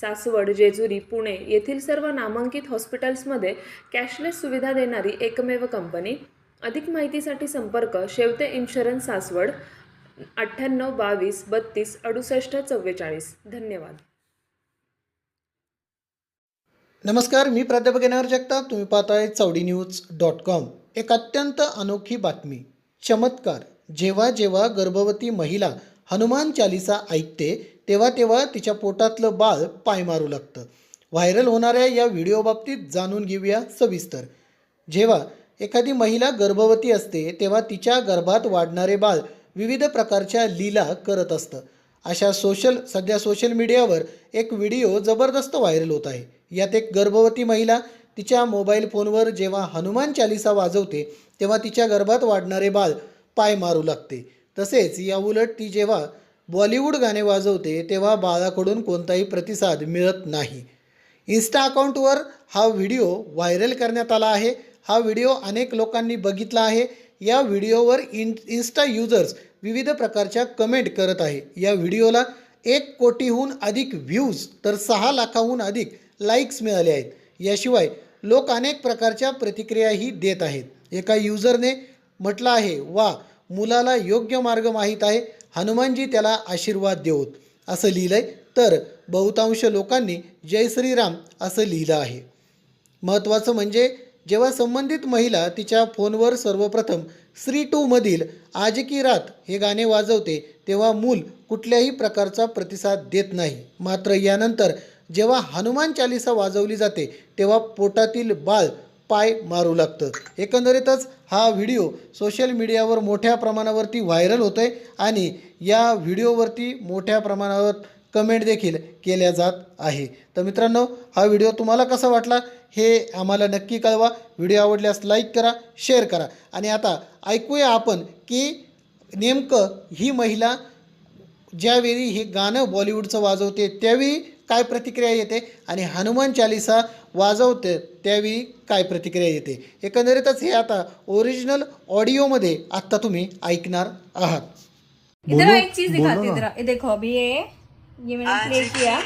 सासवड जेजुरी पुणे येथील सर्व नामांकित हॉस्पिटल्समध्ये कॅशलेस सुविधा देणारी एकमेव कंपनी. अधिक माहितीसाठी संपर्क शेवते इन्शुरन्स सासवड अठ्ठ्याण्णव बावीस बत्तीस अडुसष्ट चव्वेचाळीस. धन्यवाद. नमस्कार मी प्राध्यापक येणार जगताप. तुम्ही पाहताय चौडी न्यूज डॉट कॉम. एक अत्यंत अनोखी बातमी. चमत्कार. जेव्हा जेव्हा गर्भवती महिला हनुमान चालिसा ऐकते तेव्हा तेव्हा तिच्या पोटातलं बाळ पाय मारू लागतं. व्हायरल होणाऱ्या या व्हिडिओबाबतीत जाणून घेऊया सविस्तर. जेव्हा एखादी महिला गर्भवती असते तेव्हा तिच्या गर्भात वाढणारे बाळ विविध प्रकारच्या लीला करत असतं. अशा सोशल सध्या सोशल मीडियावर एक व्हिडिओ जबरदस्त व्हायरल होत आहे. यात एक गर्भवती महिला तिच्या मोबाईल फोनवर जेव्हा हनुमान चालिसा वाजवते तेव्हा तिच्या गर्भात वाढणारे बाळ पाय मारू लागते. तसेच याउलट ती जेव्हा बॉलिवूड गाणे वाजवते तेव्हा बाळाकडून कोणताही प्रतिसाद मिळत नाही. इन्स्टा अकाउंटवर हा व्हिडिओ व्हायरल करण्यात आला आहे. हा व्हिडिओ अनेक लोकांनी बघितला आहे. या व्हिडिओवर इन इन्स्टा युजर्स विविध प्रकारच्या कमेंट करत आहे. या व्हिडिओला एक कोटीहून अधिक व्ह्यूज तर सहा लाखाहून अधिक लाईक्स मिळाले आहेत. याशिवाय लोक अनेक प्रकारच्या प्रतिक्रियाही देत आहेत. एका युजरने म्हटलं आहे वा मुलाला योग्य मार्ग माहीत आहे. हनुमानजी त्याला आशीर्वाद देऊत असं लिहिलं आहे तर बहुतांश लोकांनी जय श्रीराम असं लिहिलं आहे. महत्त्वाचं म्हणजे जेव्हा संबंधित महिला तिच्या फोनवर सर्वप्रथम श्री टूमधील आज की रात हे गाणे वाजवते तेव्हा मूल कुठल्याही प्रकारचा प्रतिसाद देत नाही. मात्र यानंतर जेव्हा हनुमान चालिसा वाजवली जाते तेव्हा पोटातील बाळ पाय मारू लागतं. एकंदरीतच हा व्हिडिओ सोशल मीडियावर मोठ्या प्रमाणावरती व्हायरल होतो आहे आणि या व्हिडिओवरती मोठ्या प्रमाणावर कमेंट देखील केल्या जात आहे. तर मित्रांनो हा व्हिडिओ तुम्हाला कसा वाटला हे आम्हाला नक्की कळवा. व्हिडिओ आवडल्यास लाईक करा शेअर करा. आणि आता ऐकूया आपण की नेमकं ही महिला ज्यावेळी हे गाणं बॉलिवूडचं वाजवते त्यावेळी काय प्रतिक्रिया येते आणि हनुमान चालिसा वाजवते त्यावेळी काय प्रतिक्रिया येते. एकंदरीतच हे आता ओरिजिनल ऑडिओमध्ये आत्ता तुम्ही ऐकणार आहात. इधर आओ, एक चीज दिखाती हूँ इधर. आओ। ये देखो अभी ये ये मैंने प्ले किया।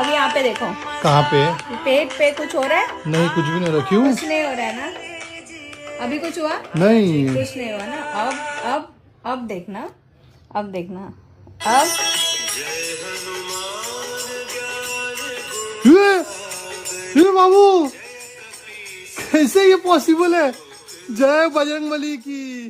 अब यहाँ पे देखो। कहाँ पे? पेट पे कुछ हो रहा है? नहीं कुछ भी नहीं रखी हूँ। कुछ नहीं हो रहा है ना? अभी कुछ हुआ? नहीं। कुछ नहीं हुआ ना? अब अब अब देखना। अब देखना। अब। बाबू कैसे ये पॉसिबल है? जय बजरंग बली की।